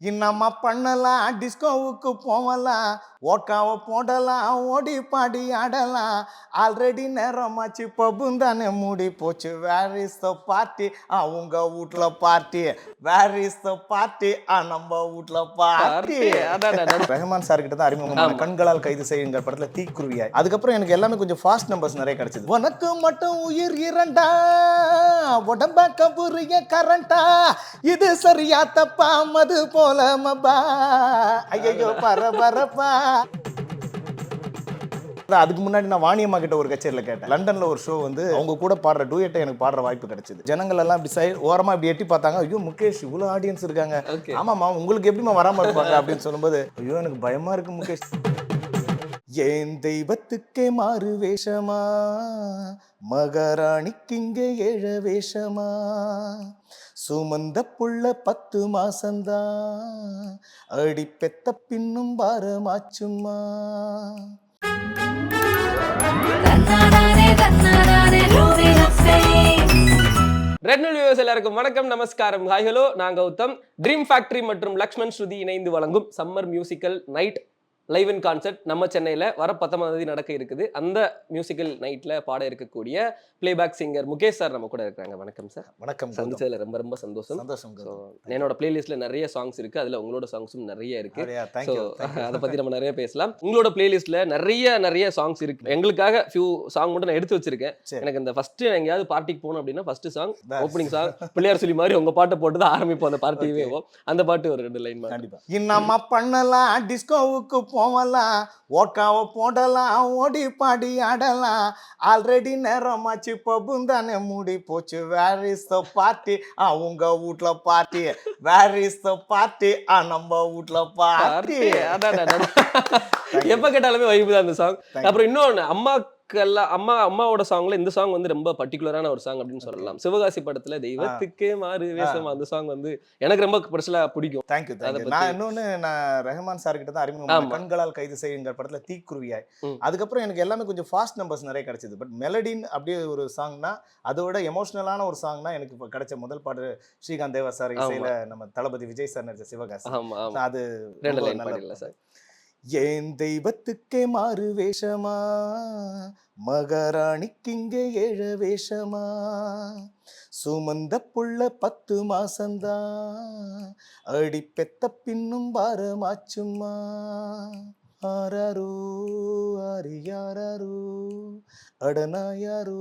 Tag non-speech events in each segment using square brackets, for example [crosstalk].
இன்னம்மா பண்ணலாம் டிஸ்கோவுக்கு போகலாம் ஓட்காவை போடலாம் ஓடி பாடி ஆடலாம். ஆல்ரெடி நேரமாச்சு பப்பும் தானே மூடி போச்சு. வேர் இஸ் த பார்ட்டி ஆ உங்க வீட்ல party where is the party நம்ம வீட்ல பார்ட்டி ரஹ்மான் சார் கிட்ட தான் அறிமுகமான கண்களால் கைது செய்யுங்க படத்துல தீக்குருவியாய். அதுக்கப்புறம் எனக்கு எல்லாமே கொஞ்சம் ஃபாஸ்ட் நம்பர்ஸ் நிறைய கிடைச்சது. உனக்கு மட்டும் உயிர் இரண்டா? உடம்ப கபுரிய கரண்டா? இது சரியா தப்பா? மது போல மபா ஐயோ பரபரப்பா அதுக்கு முன்னாடி நான் வாணியம்மா கிட்ட ஒரு கச்சேரியில் கேட்டேன். லண்டன்ல ஒரு ஷோ வந்து அவங்க கூட பாடுற டூயட்டை எனக்கு பாடுற வாய்ப்பு கிடைச்சது. ஜனங்கள் எல்லாம் இப்படி ஓரமா இப்படி எட்டி பார்த்தாங்க. ஐயோ முகேஷ் இவ்வளோ ஆடியன்ஸ் இருக்காங்க. ஆமாம்மா உங்களுக்கு எப்படிம்மா வராம இருப்பாங்க அப்படின்னு சொல்லும்போது ஐயோ எனக்கு பயமா இருக்கு முகேஷ். ஏன் தெய்வத்துக்கே மாறு வேஷமா? மகாராணிக்கு இங்கே ஏழ வேஷமா? சுமந்த புள்ள பத்து மாசந்தான் அடி பெத்த பின்னும் பாரமாச்சும்மா. தன்னானே தன்னானே லூவி லஃபே ரெட் நூல் வியூவர்ஸ் எல்லாருக்கும் வணக்கம் நமஸ்காரம். ஹாய் ஹலோ நான் கௌதம். ட்ரீம் ஃபேக்டரி மற்றும் லக்ஷ்மண் ஸ்ருதி இணைந்து வழங்கும் summer musical night live in concert நம்ம சென்னையில் வர பத்தொன்பதாம் தேதி நடக்க இருக்குது. அந்த மியூசிக்கல் நைட்டில் பாட இருக்கக்கூடிய பிளேபேக் சிங்கர் முகேஷ் சார் நம்ம கூட இருக்காங்க வணக்கம் சார் வணக்கம். சந்திச்சதுல ரொம்ப ரொம்ப சந்தோஷம். சந்தோஷம் ஸோ. என்னோட பிளேலிஸ்ட்ல நிறைய சாங்ஸ் இருக்கு. அதுல உங்களோட சாங்ஸும் நிறைய இருக்கு. அப்படியா? Thank so. அதை பத்தி நம்ம நிறைய பேசலாம். உங்களோட பிளேலிஸ்ட்ல நிறைய நிறைய சாங்ஸ் இருக்கு. எங்களுக்காக ஃபியூ சாங் மட்டும் நான் எடுத்து வச்சிருக்கேன். சரி. எனக்கு இந்த ஃபர்ஸ்ட் எங்கேயாவது பார்ட்டிக்கு போகணும் அப்படின்னா first song. Opening song Pillaiyar சொல்லி மாதிரி உங்க பாட்டை போட்டு தான் ஆரம்பிப்போம். அந்த பார்ட்டியே அந்த பாட்டு ஒரு ரெண்டு லைன் கண்டிப்பா. இன்னம்மா பண்ணலாம். டிஸ்கோவுக்கு போகலாம் ஓட்காவை போடலாம் ஓடி பாடி ஆடலாம். ஆல்ரெடி நேரமாச்சு பப்பும் தானே மூடி போச்சு. வேர் இஸ் த பார்ட்டி ஆ உங்க வீட்ல party where is the party ஆ நம்ம வீட்ல பார்ட்டி எப்ப கேட்டாலுமே வைப்பு தான் அந்த சாங். அப்புறம் இன்னொன்னு அம்மாக்கெல்லாம் அம்மா அம்மாவோட சாங்ல இந்த சாங் வந்து ரொம்ப பர்டிகுலரான ஒரு சாங் அப்படின்னு சொல்லலாம். சிவகாசி படத்துல தெய்வத்துக்கே மாறு வேஷம் அந்த சாங் வந்து எனக்கு ரொம்ப பர்சனலா பிடிக்கும். தேங்க்யூ நான் இன்னொன்னு நான் ரஹ்மான் சார் கிட்ட தான் அறிமுகமான ஆமா. கண்களால் கைது செய்யுங்க படத்துல தீக்குருவியாய். அதுக்கப்புறம் எனக்கு எல்லாமே கொஞ்சம் ஃபாஸ்ட் நம்பர்ஸ் நிறைய கிடைச்சது. பட் மெலடின் அப்படியே ஒரு சாங்னா அதோட எமோஷனலான ஒரு சாங்னா எனக்கு இப்போ கிடைச்ச முதல் பாட்டு ஸ்ரீகாந்த் தேவா சார் இசையில நம்ம தளபதி விஜய் சார் நடிச்ச சிவகாசி. அது நல்ல சார் ஏன் தெய்வத்துக்கே மாறு வேஷமா? மகாராணிக்கு இங்கே ஏழ வேஷமா? சுமந்த புள்ள பத்து மாசந்தான் அடிப்பெத்த பின்னும் பாரமாச்சும்மா ஆராரோ ஆரியாரோ அடனாயாரோ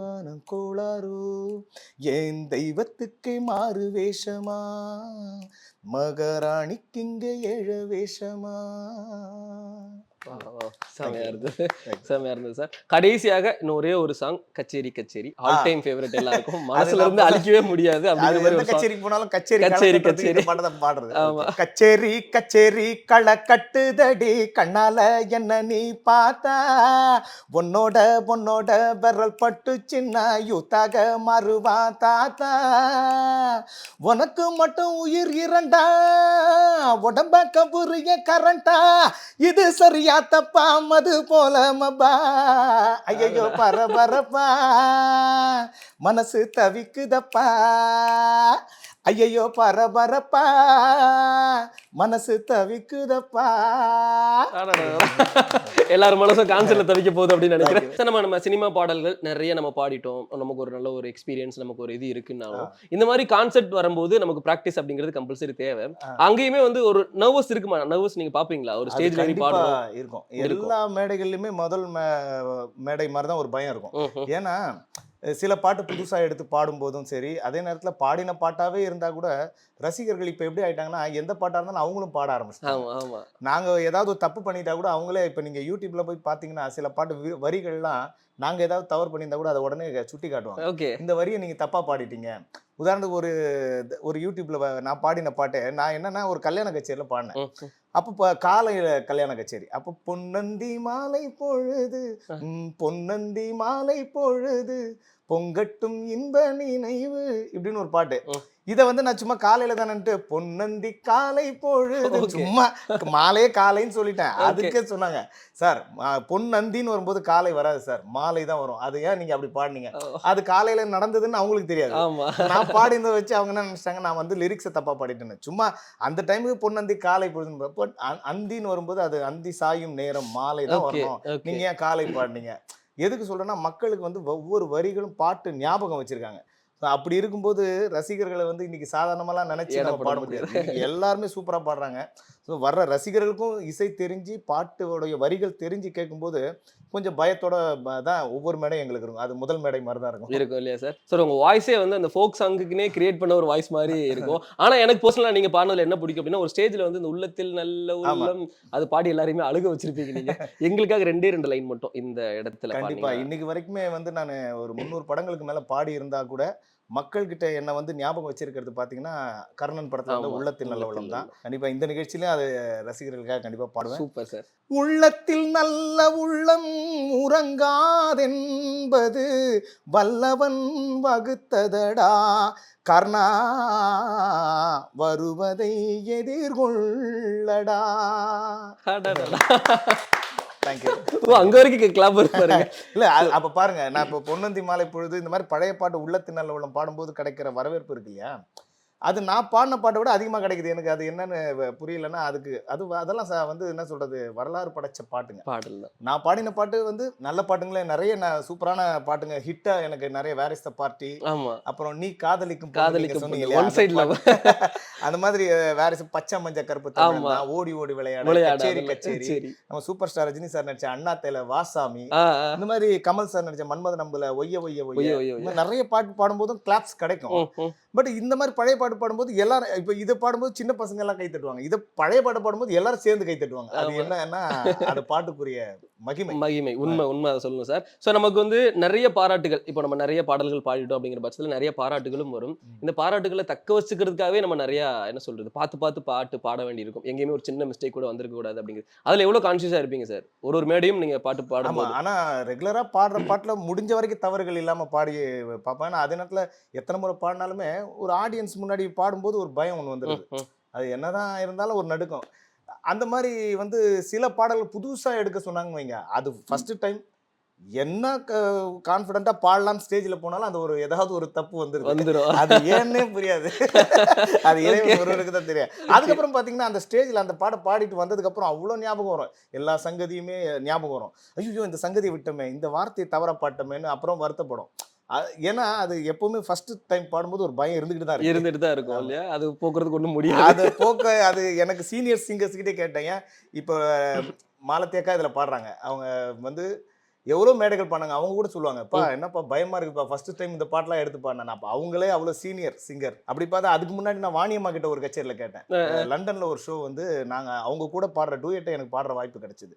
ஆனம் கோளாரோ ஏன் தெய்வத்துக்கு மாறு வேஷமா? மகாராணிக்கு இங்கே ஏழ வேஷமா? செமையா இருந்தது Thank you. செமையா இருந்தது. சார் கடைசியாக இன்னும் ஒரே ஒரு சாங் கச்சேரி கச்சேரி. ஆல். டைம் ஃபேவரட் எல்லாருக்கும். [laughs] மனசுல இருந்து அழிக்கவே முடியாது அப்படிங்கிற மாதிரி போனாலும் கச்சேரி கச்சேரி, கச்சேரி. பாடுறது. ஆமா. கச்சேரி கச்சேரி களை கட்டுதடி. கண்ணால என்ன நீ பார்த்தா? உன்னோட பொன்னோட விரல் பட்டு சின்ன யூத்தாக மாறுவா தாத்தா. உனக்கு மட்டும் உயிர் இரண்டா? உடம்ப கபுரிய கரண்டா இது சரியா தப்பா மது போல ஐயோ பரபரப்பா. மனசு தவிக்குதப்பா. ஐயையோ பரபரப்பா. மனசு தவிக்குதப்பா. எல்லாரும் மனசும் கான்சர்ட்ல தவிக்க போகுது அப்படின்னு நினைக்கிறேன். நம்ம நம்ம சினிமா பாடல்கள் நிறைய நம்ம பாடிட்டோம். நமக்கு ஒரு நல்ல ஒரு எக்ஸ்பீரியன்ஸ் நமக்கு ஒரு இது இருக்குன்னாலும் இந்த மாதிரி கான்செப்ட் வரும்போது நமக்கு பிராக்டிஸ் அப்படிங்கிறது கம்பல்சரி தேவை. அங்கேயுமே வந்து ஒரு நர்வஸ் இருக்குமா? நர்வஸ் நீங்க பாப்பீங்களா? ஒரு ஏறி கண்டிப்பா பாடணும். இருக்கும். எல்லா மேடைகள்லயுமே முதல் மேடை மாதிரி தான் ஒரு பயம் இருக்கும். ஏன்னா சில பாட்டு புதுசா எடுத்து பாடும்போதும் சரி அதே நேரத்துல பாடின பாட்டாவே இருந்தா கூட ரசிகர்கள் இப்ப எப்படி ஆயிட்டாங்கன்னா எந்த பாட்டா இருந்தாலும் அவங்களும் பாட ஆரம்பிச்சிட்டாங்க. ஆமா ஆமா. நாங்க ஏதாவது தப்பு பண்ணிட்டா கூட அவங்களே இப்ப நீங்க யூடியூப்ல போய் பாத்தீங்கன்னா சில பாட்டு வரிகள்லாம் நாங்க ஏதாவது தவறு பண்ணியிருந்தா கூட அதை உடனே சுட்டி காட்டுவாங்க இந்த வரியை நீங்க தப்பா பாடிட்டீங்க. உதாரணத்துக்கு ஒரு ஒரு யூடியூப்ல நான் பாடின பாட்டு நான் என்னன்னா ஒரு கல்யாண கச்சேரியில பாடினேன். அப்போ காலையில கல்யாண கச்சேரி. அப்போ பொன்னந்தி மாலை பொழுது பொன்னந்தி மாலை பொழுது பொங்கட்டும் இன்ப நினைவு இப்படின்னு ஒரு பாட்டு. இதை வந்து நான் சும்மா காலையில தானேன்ட்டு பொன்னந்தி காலை பொழுது. சும்மா மாலையே காலைன்னு சொல்லிட்டேன். அதுக்கே சொன்னாங்க சார் பொன்னந்தின்னு வரும்போது காலை வராது சார். மாலை தான் வரும். அது ஏன் நீங்க அப்படி பாடுனீங்க? அது காலையில நடந்ததுன்னு அவங்களுக்கு தெரியாது. நான் பாடினதை வச்சு அவங்க என்ன நினைச்சிட்டாங்க நான் வந்து லிரிக்ஸை தப்பா பாடிட்டேன்னு சும்மா அந்த டைமுக்கு பொன்னந்தி காலை பொழுது அந்தின்னு வரும்போது அது அந்தி சாயும் நேரம் மாலை தான் வரணும். நீங்க ஏன் காலை பாடுனீங்க? எதுக்கு சொல்றேன்னா மக்களுக்கு வந்து ஒவ்வொரு வரிகளும் பாட்டு ஞாபகம் வச்சிருக்காங்க. அப்படி இருக்கும்போது ரசிகர்களை வந்து இன்னைக்கு சாதாரணமாலாம் நினைச்சு நம்ம போட முடியாது. எல்லாருமே சூப்பரா பாடுறாங்க. ஸோ வர்ற ரசிகர்களுக்கும் இசை தெரிஞ்சு பாட்டோடைய வரிகள் தெரிஞ்சு கேட்கும்போது கொஞ்சம் பயத்தோட தான் ஒவ்வொரு மேடையும் எங்களுக்கு இருக்கும். அது முதல் மேடை மாதிரி தான் இருக்கும். இருக்கும் இல்லையா சார் சார் உங்க வாய்ஸே வந்து அந்த ஃபோக் சாங்குக்குனே கிரியேட் பண்ண ஒரு வாய்ஸ் மாதிரி [laughs] இருக்கும். ஆனா எனக்கு பர்சனலா நீங்க பாடுனதுல என்ன பிடிக்கும் அப்படின்னா ஒரு ஸ்டேஜ்ல வந்து இந்த உள்ளத்தில் நல்ல உள்ளம் அது பாடி எல்லாரையுமே அழுக வச்சிருப்பீங்க நீங்க. [laughs] எங்களுக்காக ரெண்டே ரெண்டு லைன் மட்டும் இந்த இடத்துல கண்டிப்பா. பாடுனீங்க. இன்னைக்கு வரைக்குமே வந்து நான் ஒரு முந்நூறு படங்களுக்கு மேல பாடி இருந்தா கூட மக்கள்கிட்ட என்ன வந்து ஞாபகம் வச்சிருக்கிறது பாத்தீங்கன்னா கர்ணன் படத்துல வந்து உள்ளத்தில் நல்ல உள்ளத்தில் உள்ளம் தான். கண்டிப்பா இந்த நிகழ்ச்சியிலும் அது ரசிகர்களுக்காக கண்டிப்பா பாடுவேன். Super sir. உள்ளத்தில் நல்ல உள்ளம் உறங்காதென்பது வல்லவன் வகுத்ததடா. கர்ணா வருவதை எதிர்கொள்ளடா. தேங்க்யூ [laughs] ஓ அங்க வரைக்கும் கிளப் பாருங்க. [laughs] இல்ல அப்ப பாருங்க நான் இப்ப பொன்னந்தி மாலை பொழுது இந்த மாதிரி பழைய பாட்டு உள்ளத்தின் நல்ல உள்ளம் பாடும்போது கிடைக்கிற வரவேற்பு இருக்கு இல்லையா? அது நான் பாடின பாட்டை விட அதிகமா கிடைக்குது. எனக்கு அது என்னன்னு புரியலன்னா அதுக்கு அது அதெல்லாம் வந்து என்ன சொல்றது வரலாறு படைச்ச பாட்டுங்க. பாடல் நான் பாடின பாட்டு வந்து நல்ல பாட்டுங்களே நிறைய நான் சூப்பரான பாட்டுங்க. ஹிட்டா எனக்கு நிறைய வேரிஸ் த பார்ட்டி. ஆமா. அப்புறம் நீ காதலிக்கும் காதலிக்கும் சொன்னீங்க. இல்லையா? One அந்த [laughs] மாதிரி வேரிஸ் பச்சை மஞ்ச கருப்பு. நான் ஓடி ஓடி விளையாட கச்சேரி கச்சேரி. சரி. நம்ம சூப்பர் ஸ்டார் ரஜினி சார் நடிச்ச அண்ணா தேல வாசாமி. இந்த மாதிரி கமல் சார் நடிச்ச மன்மத நம்பல ஒய்ய ஒய்ய ஒய்ய, நிறைய பாட்டு பாடும்போதும் கிளாப்ஸ் கிடைக்கும். பட் இந்த மாதிரி பழைய பாட்டு பாடும்போது எல்லாரும் இப்ப இது பாடும்போது சின்ன பசங்க எல்லாம் கை தட்டுவாங்க. இது பழைய பாட்டு பாடும்போது எல்லாரும் சேர்ந்து கை தட்டுவாங்க. அது. என்னன்னா அது பாட்டுக்குரிய மகிமை. மகிமை. உண்மை உண்மை அதை சொல்லணும் சார். ஸோ நமக்கு வந்து நிறைய பாராட்டுகள் இப்போ நம்ம நிறைய பாடல்கள் பாடிட்டோம் அப்படிங்கிற பட்சத்தில் நிறைய பாராட்டுகளும் வரும். இந்த பாராட்டுகளை தக்க வச்சுக்கிறதுக்காகவே நம்ம நிறைய என்ன சொல்றது பார்த்து பார்த்து பாட்டு பாட வேண்டியிருக்கும். எங்கேயுமே ஒரு சின்ன மிஸ்டேக் கூட வந்திருக்க கூடாது அப்படிங்கிறது. அதுல எவ்வளவு கான்சியஸா இருப்பீங்க சார்? ஒரு ஒரு மேடையும் நீங்க பாட்டு ஆமா. பாடும்போது. ஆனா ரெகுலரா பாடுற பாட்டுல முடிஞ்ச வரைக்கும் தவறுகள் இல்லாம பாடி பார்ப்பேன் ஆனா அதே நேரத்துல எத்தனை முறை பாடினாலுமே ஒரு ஆடியன்ஸ் முன்னாடி பாடும்போது ஒரு பயம் ஒன்று வந்துடுது. அது என்னதான் இருந்தாலும் ஒரு நடுக்கம். அந்த மாதிரி வந்து சில பாடல்கள் புதுசா எடுக்க சொன்னாங்க வைங்க. அது ஃபர்ஸ்ட் டைம் என்ன கான்ஃபிடென்ட்டா பாடலாம் ஸ்டேஜ்ல போனாலும் அந்த ஒரு ஏதாவது ஒரு தப்பு வந்துருது. வந்துரும். அது ஏன்னே புரியாது. அது இறைவன் ஒருவருக்கு தான் தெரியும் அதுக்கப்புறம் பாத்தீங்கன்னா அந்த ஸ்டேஜ்ல அந்த பாட்டை பாடிட்டு வந்ததுக்கு அப்புறம் அவ்வளோ ஞாபகம் வரும். எல்லா சங்கதியுமே ஞாபகம் வரும். ஐயோ இந்த சங்கதியை விட்டோமே இந்த வார்த்தையை தவற பாட்டோமேன்னு அப்புறம் வருத்தப்படும். ஏன்னா அது எப்பவுமே ஃபர்ஸ்ட் டைம் பாடும்போது ஒரு பயம் இருந்துகிட்டு தான் இருக்கு. இருந்துட்டு தான் இருக்கும். இல்லையா? அது போக்குறதுக்கு ஒண்ணும் முடியாது. அது போக்க அது எனக்கு சீனியர் சிங்கர்ஸ் கிட்டே கேட்டேன். ஏன்? இப்போ மாலத்தேக்கா இதுல பாடுறாங்க. அவங்க வந்து எவ்வளோ மேடைகள் பண்ணாங்க அவங்க கூட சொல்லுவாங்க அப்பா என்னப்பா பயமா இருக்குப்பா ஃபர்ஸ்ட் டைம் இந்த பாட்டெல்லாம் எடுத்து பாடினேன். அப்போ அவங்களே அவ்வளோ சீனியர் சிங்கர் அப்படி பார்த்தா அதுக்கு முன்னாடி நான் வாணியம்மா கிட்ட ஒரு கச்சேரியில கேட்டேன். லண்டன்ல ஒரு ஷோ வந்து நாங்க அவங்க கூட பாடுற டூயட்டை எனக்கு பாடுற வாய்ப்பு கிடைச்சது.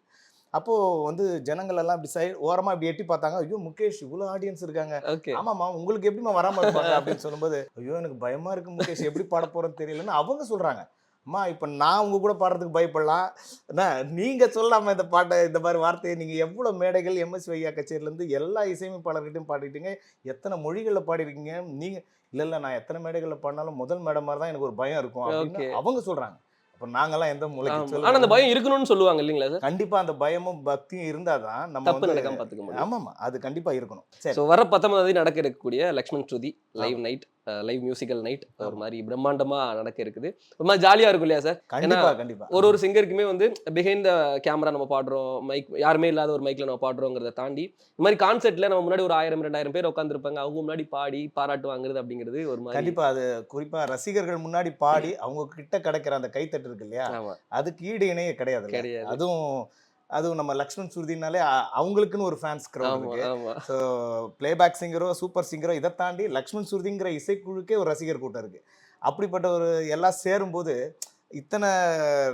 அப்போ வந்து ஜனங்கள் எல்லாம் இப்படி சைடு ஓரமா இப்படி எட்டி பார்த்தாங்க. ஐயோ முகேஷ் இவ்வளோ ஆடியன்ஸ் இருக்காங்க. ஆமாம்மா உங்களுக்கு எப்படிம்மா வராம இருப்பாங்க அப்படின்னு சொல்லும்போது ஐயோ எனக்கு பயமா இருக்கு முகேஷ். எப்படி பாட போறேன்னு தெரியலன்னு அவங்க சொல்றாங்க. அம்மா இப்போ நான் உங்க கூட பாடுறதுக்கு பயப்படலாம். அண்ணா, நீங்க சொல்லாம இந்த பாட்டை இந்த மாதிரி வார்த்தையை நீங்க எவ்வளவு மேடைகள் எம்எஸ் வையா கச்சேரில இருந்து எல்லா இசையமைப்பாளர்கிட்டையும் பாடிட்டீங்க. எத்தனை மொழிகளில் பாடிருக்கீங்க நீங்க இல்ல இல்ல நான் எத்தனை மேடைகள்ல பாடினாலும் முதல் மேடை மாதிரி தான் எனக்கு ஒரு பயம் இருக்கும் அப்படின்னு. அவங்க சொல்றாங்க. அப்ப நாங்கெல்லாம் எந்த ஆமா. மூலைக்கு ஆனா அந்த பயம் இருக்கணும்னு சொல்லுவாங்க இல்லைங்களா சார்? கண்டிப்பா அந்த பயமும் பக்தியும் இருந்தாதான் நம்ம தப்பு நடக்காம பாத்துக்க முடியும். ஆமாமா அது கண்டிப்பா இருக்கணும். சரி. ஸோ வர பத்தொன்பதாம் தேதி நடக்க இருக்கக்கூடிய Lakshman Shruti live night live musical night ஒரு. மாதிரி பிரம்மாண்டமா நடக்க இருக்குது. ஒரு மாதிரி ஜாலியா இருக்கும் இல்லையா சார் கண்டிப்பா கண்டிப்பா. ஒரு ஒரு சிங்கருக்குமே வந்து பிஹைண்ட் த கேமரா நம்ம பாடுறோம் மைக் யாருமே இல்லாத ஒரு மைக்ல நம்ம பாடுறோங்கிறத தாண்டி இந்த மாதிரி கான்செர்ட்ல நம்ம முன்னாடி ஒரு ஆயிரம் ரெண்டாயிரம் பேர் உட்காந்துருப்பாங்க அவங்க முன்னாடி பாடி பாராட்டு வாங்குறது அப்படிங்கிறது ஒரு மாதிரி கண்டிப்பா அது குறிப்பா ரசிகர்கள் முன்னாடி பாடி அவங்க கிட்ட கிடைக்கிற அந்த கைத்தட்டு இருக்கு இல்லையா அதுக்கு ஈடு இணையே கிடையாது கிடையாது. அதுவும் அதுவும் நம்ம லக்ஷ்மண் சுருதினாலே அவங்களுக்குன்னு ஒரு ஃபேன்ஸ் ஆமா இருக்கு. ஸோ பிளேபேக் சிங்கரோ சூப்பர் சிங்கரோ இதை தாண்டி லக்ஷ்மண் சுருதிங்கிற இசைக்குழுக்கே ஒரு ரசிகர் கூட்டம் இருக்கு. அப்படிப்பட்ட ஒரு எல்லாம் சேரும்போது இத்தனை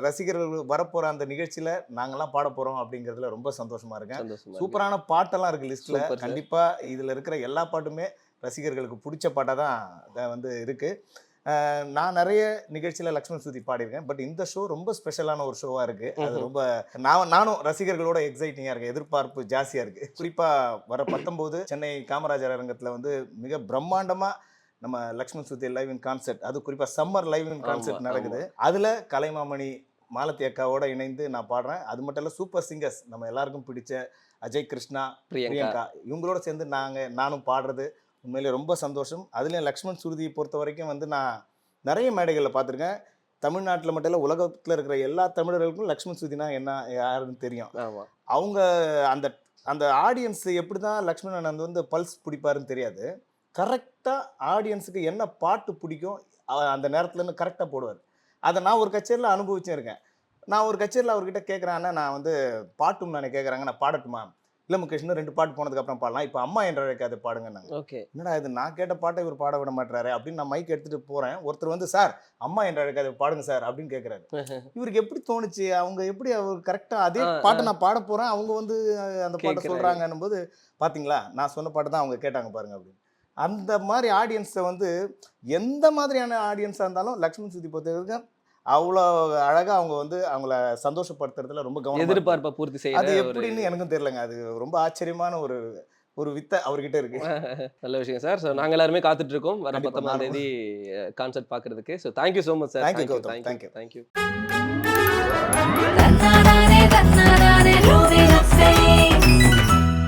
ரசிகர்கள் வரப்போற அந்த நிகழ்ச்சியில நாங்கெல்லாம் பாட போறோம் அப்படிங்கிறதுல ரொம்ப சந்தோஷமா இருக்கேன். சூப்பரான பாட்டெல்லாம் இருக்கு லிஸ்ட்ல Super, sir. கண்டிப்பா இதுல இருக்கிற எல்லா பாட்டுமே ரசிகர்களுக்கு பிடிச்ச பாட்டா தான் வந்து இருக்கு. அஹ் நான் நிறைய நிகழ்ச்சியில லக்ஷ்மண் சுதி பாடியிருக்கேன். பட் இந்த ஷோ ரொம்ப ஸ்பெஷலான ஒரு ஷோவா இருக்கு. அது. ரொம்ப நான் நானும் ரசிகர்களோட எக்ஸைட்டிங்கா இருக்கு. எதிர்பார்ப்பு ஜாஸ்தியா இருக்கு. குறிப்பா வர பத்தொன்பது சென்னை காமராஜர் அரங்கத்துல வந்து மிக பிரம்மாண்டமா நம்ம லக்ஷ்மண் சுத்தி லைவ் இன் கான்சர்ட் அது குறிப்பா சம்மர் லைவ் இன் கான்சர்ட் நடக்குது. அதுல கலைமாமணி மாலத்தி அக்காவோட இணைந்து நான் பாடுறேன். அது மட்டும் இல்ல சூப்பர் சிங்கர்ஸ் நம்ம எல்லாருக்கும் பிடிச்ச அஜய் கிருஷ்ணா பிரியங்கா. இவங்களோட சேர்ந்து நாங்க நானும் பாடுறது உண்மையிலே ரொம்ப சந்தோஷம். அதுலயும் லக்ஷ்மண் சுருதியை பொறுத்த வரைக்கும் வந்து நான் நிறைய மேடைகளில் பார்த்துருக்கேன். தமிழ்நாட்டில் மட்டும் இல்லை உலகத்தில் இருக்கிற எல்லா தமிழர்களுக்கும் லக்ஷ்மண் சுருதினா என்ன யாருன்னு தெரியும். அவங்க அந்த அந்த ஆடியன்ஸ் எப்படி தான் லக்ஷ்மணன் வந்து வந்து பல்ஸ் பிடிப்பாருன்னு தெரியாது. கரெக்டாக ஆடியன்ஸுக்கு என்ன பாட்டு பிடிக்கும் அந்த நேரத்துலன்னு கரெக்டாக போடுவார். அதை நான் ஒரு கச்சேரியில் அனுபவிச்சும் இருக்கேன். நான் ஒரு கச்சேரியில் அவர்கிட்ட கேட்குறேன் நான் வந்து பாட்டும் நான் கேட்குறாங்க நான் பாடட்டுமா? இல்லை முகேஷ் இன்னும் ரெண்டு பாட்டு போனதுக்கப்புறம் பாடலாம். இப்போ அம்மா என்ற அழைக்காது பாடுங்கன்னாங்க ஓகே. என்னடா இது நான் கேட்ட பாட்டை இவர் பாட விட மாட்டாரு அப்படின்னு நான் மைக் எடுத்துட்டு போறேன். ஒருத்தர் வந்து சார் அம்மா என்ற அழைக்காது பாடுங்க சார் அப்படின்னு கேட்குறாரு [laughs] இவருக்கு எப்படி தோணுச்சு? அவங்க எப்படி அவர் கரெக்டா அதே பாட்டை நான் பாட போறேன் அவங்க வந்து அந்த பாட்டை கேக்குறாரு. சொல்றாங்கன்னும் போது பாத்தீங்களா நான் சொன்ன பாட்டு தான் அவங்க கேட்டாங்க பாருங்க அப்படின்னு. அந்த மாதிரி ஆடியன்ஸை வந்து எந்த மாதிரியான ஆடியன்ஸாக இருந்தாலும் லக்ஷ்மண் சுத்தி பொறுத்த வரைக்கும் அவ்வளோ அழகாக அவங்க வந்து அவங்கள சந்தோஷப்படுத்துறதுல ரொம்ப கவனம் எதிர்பார்ப்பை பூர்த்தி செய்ய அது எப்படின்னு எனக்கும் தெரியலங்க. அது ரொம்ப ஆச்சரியமான ஒரு ஒரு வித்தை அவர்கிட்ட இருக்கு. [laughs] நல்ல விஷயம் சார். ஸோ நாங்கள் எல்லாருமே காத்துட்டு இருக்கோம் வர பத்தொன்பதாம் தேதி கான்சர்ட் பார்க்கறதுக்கு. So thank you so much sir thank you thank you thank you thank you